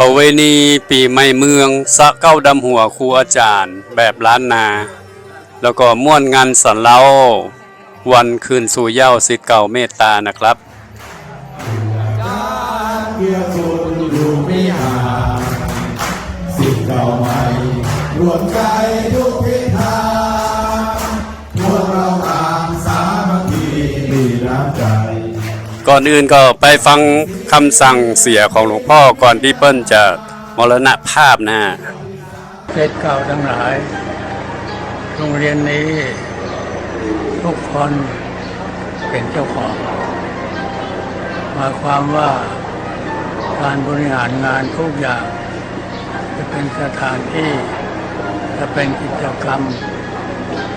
ประเวณีปีใหม่เมืองสะเก้าดำหัวครูอาจารย์แบบล้านนา แล้วก็ม่วนงานสันเล้าวันคืนสู่เย้าสิทธิ์เก่าเมตตานะครับเกียรติคุณอยู่ไม่ห่างสิ่งเก่าใหม่รวมใจทุกทิศทาพวกเรา ก่อนอื่นก็ไปฟังคำสั่งเสียของหลวงพ่อก่อนที่เปิ้ลจะมรณภาพนะฮะเศษเก่าทั้งหลาย โรงเรียนนี้ ทุกคนเป็นเจ้าของหมายความว่าการบริหารงานทุกอย่าง จะเป็นสถานที่จะเป็นกิจกรรม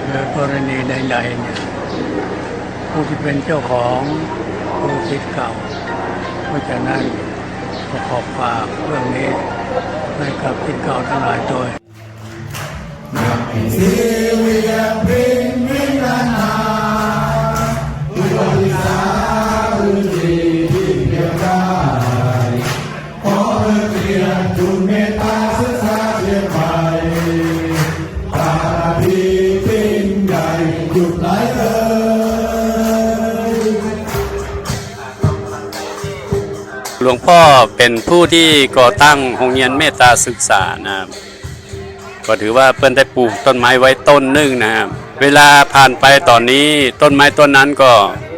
หรือกรณีใดๆเนี่ยผู้ที่เป็นเจ้าของ ผู้สิทธิ์เก่า เพราะฉะนั้นก็ขอฝากเรื่องนี้ให้กับสิทธิ์เก่าทั้งหลายด้วยสีเวียงพินวินานาทุกบริษาพื้นที่ที่เรียบได้ขอเพื่อเกียรติคุณเมตตาศึกษาเพียงไป หลวงพ่อเป็นผู้ที่ก่อตั้งโรงเรียนเมตตาศึกษานะครับก็ถือว่าเปิ้นได้ปลูกต้นไม้ไว้ต้นหนึ่งนะครับ เวลาผ่านไปตอนนี้ต้นไม้ต้นนั้นก็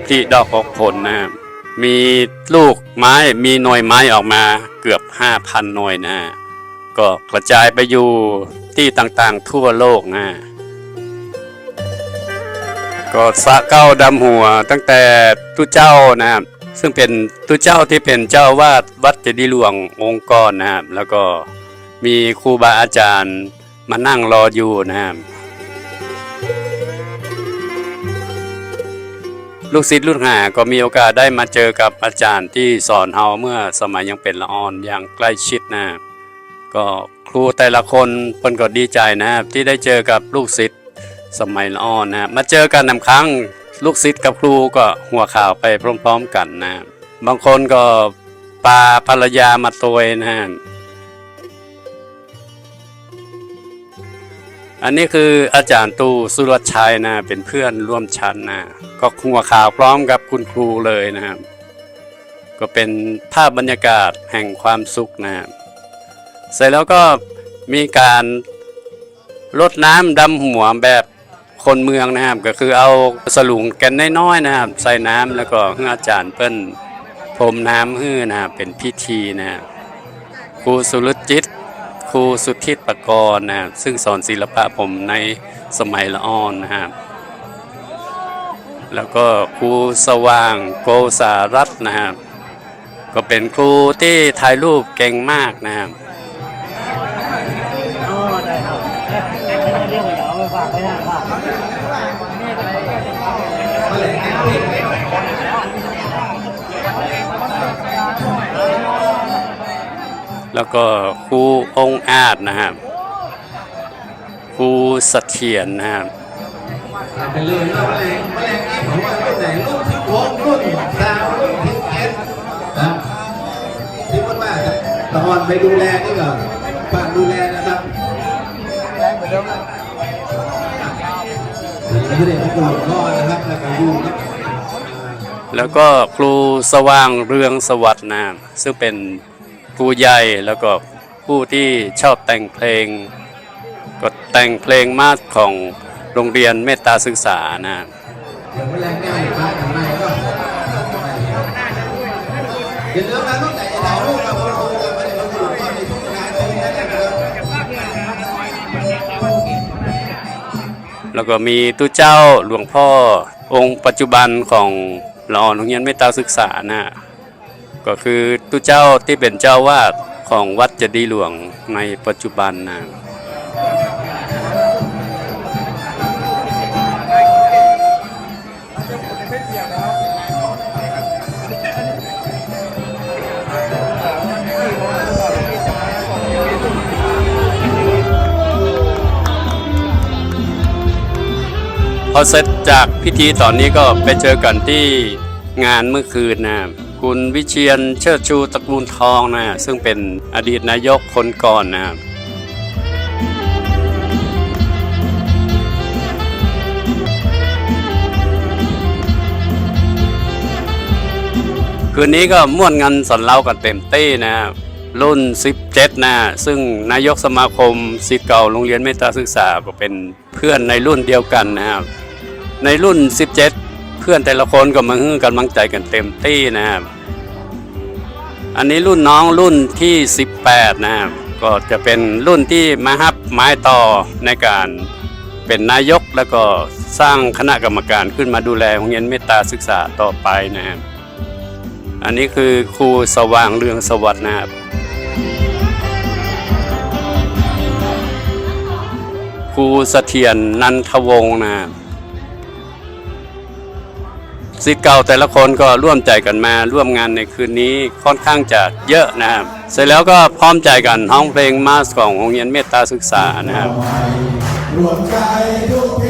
ผลิดอกออกผลนะครับมีลูกไม้มีหน่วยไม้ออกมาเกือบ 5,000 หน่วยนะ ก็กระจายไปอยู่ที่ต่างๆทั่วโลกนะ ก็สะเก้าดำหัวตั้งแต่ตุเจ้านะครับ ซึ่งเป็นตุเจ้าที่เป็นเจ้าวาดวัดเจดีย์หลวงองค์กรนะครับ แล้วก็มีครูบาอาจารย์มานั่งรออยู่นะครับลูกศิษย์ลูกหาก็มีโอกาสได้มาเจอกับอาจารย์ที่สอนเฮาเมื่อสมัยยังเป็นละอ่อนอย่างใกล้ชิดนะครับก็ครูแต่ละคนเพิ่นก็ดีใจนะครับที่ได้เจอกับลูกศิษย์สมัยละอ่อนนะครับมาเจอกันนำครั้ง ลูกศิษย์กับครูก็หัวข่าวไปพร้อมๆกันนะ บางคนก็ปาภรรยามาตัวนะ อันนี้คืออาจารย์ตู่สุรชัยนะ เป็นเพื่อนร่วมชั้นนะ ก็หัวข่าวพร้อมกับคุณครูเลยนะครับ ก็เป็นภาพบรรยากาศแห่งความสุขนะเสร็จแล้วก็มีการรดน้ำดำหัวแบบ คนเมืองนะครับ ก็คือเอาสลุงกันน้อยๆนะครับ ใส่น้ำแล้วก็ให้อาจารย์เปิ้นพรมน้ำให้นะครับเป็นพิธีนะครับครูสุรจิตครูสุทธิตประกรณ์นะครับซึ่งสอนศิลปะผมในสมัยละอ่อนนะครับแล้วก็ครูสว่างโกสารัตน์นะครับก็เป็นครูที่ถ่ายรูปเก่งมากนะครับ แล้วก็ครูองอาจนะครับครูเสถียรนะครับไปเลยเราแรงแรงที่ผมว่าตั้งรุ่นที่หกรุ่นสามรุ่นที่เจ็ดนะที่มันว่าตอนไปดูแลนี่ก็ฝากดูแลนะครับไม่ได้ประกวดพ่อนะครับแล้วก็อยู่นะแล้วก็ครูสว่างเรืองสวัสดิ์นะซึ่งเป็น ครูใหญ่แล้วก็ผู้ที่ชอบแต่งเพลง ก็แต่งเพลงมากของโรงเรียนเมตตาศึกษานะเดี๋ยวแมลงง่ายมาทำไมก็อย่าลืมนะต้องแต่ถ่ายรูปกับคนดูกันไม่ได้มาดูก็ในทุกงานที่นั่นะครับแล้วก็มีตู้เจ้าหลวงพ่อองค์ปัจจุบันของลอนโรงเรียนเมตตาศึกษานะ ก็คือตู้เจ้าที่เป็นเจ้าวาดของวัดเจดีย์หลวงในปัจจุบันนะพอเสร็จจากพิธีตอนนี้ก็ไปเจอกันที่งานเมื่อคืนนะ คุณวิเชียนเชิดชูตระกูลทองนะซึ่งเป็นอดีตนายกคนก่อนนะครับคืนนี้ก็ม่วนเงันสอนเล่ากันเต็มตี้นะครับรุ่น 17 นะ ซึ่งนายกสมาคมศิษย์เก่าโรงเรียนเมตตาศึกษาก็เป็นเพื่อนในรุ่นเดียวกันนะครับ ในรุ่น 17 เพื่อนแต่ละคนก็มาฮื้อกำลังใจกันเต็มตี้นะครับ อันนี้รุ่นน้องรุ่นที่ 18 นะครับ ก็จะเป็นรุ่นที่มาฮับไม้ต่อในการเป็นนายกแล้วก็สร้างคณะกรรมการขึ้นมาดูแลโรงเรียนเมตตาศึกษาต่อไปนะครับ อันนี้คือครูสว่างเรืองสวัสดิ์นะครับครูเสถียรนันทวงศ์นะครับ สิทธิ์เก่าแต่ละคนก็ร่วมใจกันมาร่วมงานในคืนนี้ค่อนข้างจะเยอะนะครับเสร็จแล้วก็พร้อมใจกันห้องเพลงมาสของโรงเรียนเมตตาศึกษานะครับรวมใจทุก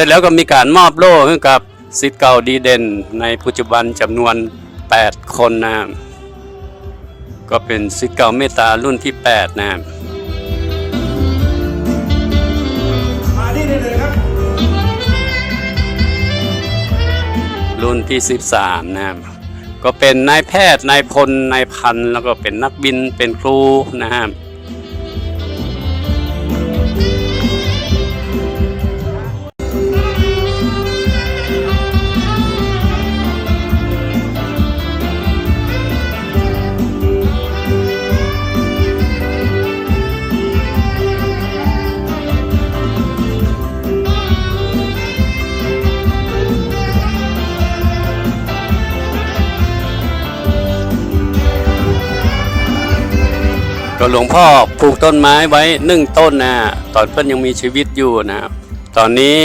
ร็จแล้วก็มีการมอบโล่ให้กับสิทธิ์เก่าดีเด่น ในปัจจุบันจำนวน 8 คนนะครับก็เป็นสิทธิ์เก่าเมตตารุ่นที่ 8 นะครับมาที่นี่เลยครับรุ่นที่ 13 นะครับ ก็เป็นนายแพทย์ นายพล นายพัน แล้วก็เป็นนักบิน เป็นครูนะครับ ก็หลวงพ่อปลูกต้นไม้ไว้หนึ่งต้นนะตอนเพิ่นยังมีชีวิตอยู่นะครับตอนนี้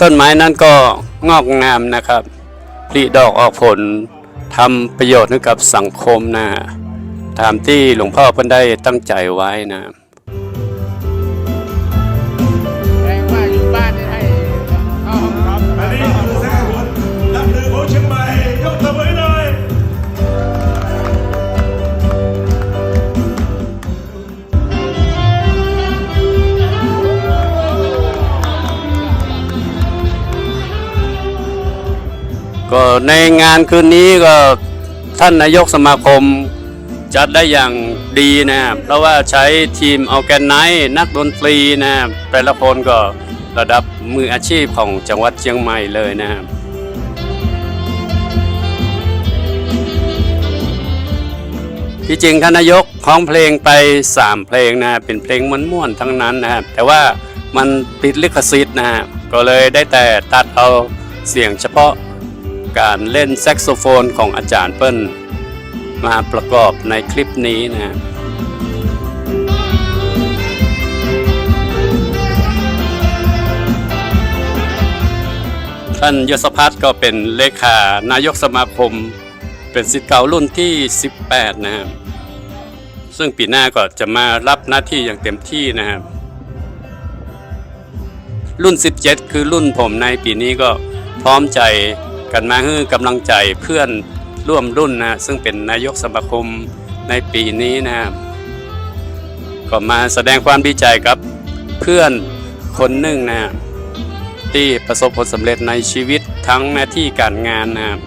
ต้นไม้นั้นก็งอกงามนะครับผลิดอกออกผลทำประโยชน์ให้กับสังคมนะตามที่หลวงพ่อเพิ่นได้ตั้งใจไว้นะ ก็ในงานคืนนี้ก็ท่านนายกสมาคมจัดได้อย่างดีนะครับเพราะว่าใช้ทีมออแกนไนนักดนตรีนะครับแต่ละคนก็ระดับมืออาชีพของจังหวัดเชียงใหม่เลยนะครับที่จริงท่านนายกร้องเพลงไป 3 เพลงนะเป็นเพลงม่วนๆทั้งนั้นนะครับแต่ว่ามันติดลิขสิทธิ์นะฮะก็เลยได้แต่ตัดเอาเสียงเฉพาะ การเล่นแซกโซโฟนของอาจารย์เปิ้ล มาประกอบในคลิปนี้นะฮะท่านยศพัฒน์ก็เป็นเลขานายกสมาคม เป็นสิทธิ์เก่ารุ่นที่ 18 นะครับซึ่งปีหน้าก็จะมารับหน้าที่อย่างเต็มที่นะครับ รุ่น 17 คือรุ่นผมในปีนี้ก็พร้อมใจ กันมาให้กำลังใจเพื่อนร่วมรุ่นนะซึ่งเป็นนายกสมาคมในปีนี้นะครับก็มาแสดงความดีใจกับเพื่อนคนหนึ่งนะที่ประสบผลสำเร็จในชีวิตทั้งหน้าที่การงานนะครับ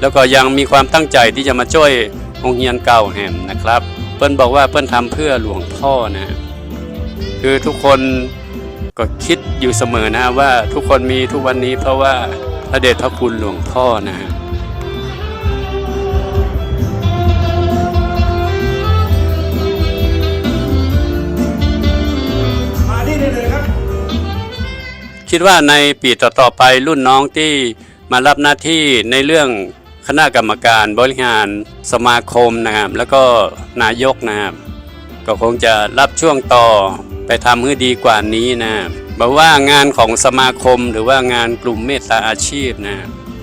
แล้วก็ยังมีความตั้งใจที่จะมาช่วยโรงเรียนเก่าแห่งนะครับ เปิ้นบอกว่าเปิ้นทำเพื่อหลวงพ่อนะคือทุกคนก็คิดอยู่เสมอนะว่าทุกคนมีทุกวันนี้เพราะว่า พระเดชพระคุณหลวงพ่อนะฮะมาที่นี่เลยครับคิดว่าในปีต่อๆไปรุ่นน้องที่มารับหน้าที่ในเรื่องคคณะกรรมการบริหารสมาคมนะครับแล้วก็นายกนะครับก็คงจะรับช่วงต่อไปทำให้ดีกว่านี้นะบ บอกว่างานของสมาคมหรือว่างานกลุ่มเมตตาอาชีพนะ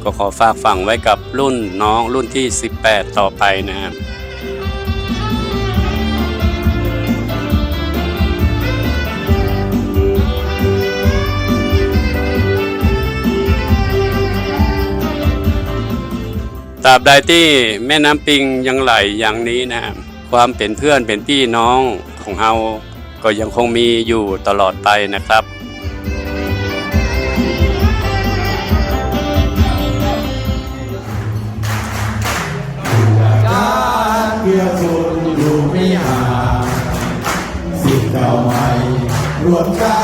ก็ขอฝากฝังไว้กับรุ่นน้องรุ่นที่ 18 ต่อไปนะครับตราบใดที่แม่น้ำปิงยังไหลอย่างนี้นะครับความเป็นเพื่อนเป็นพี่น้องของเราก็ยังคงมีอยู่ตลอดไปนะครับ รวมค่า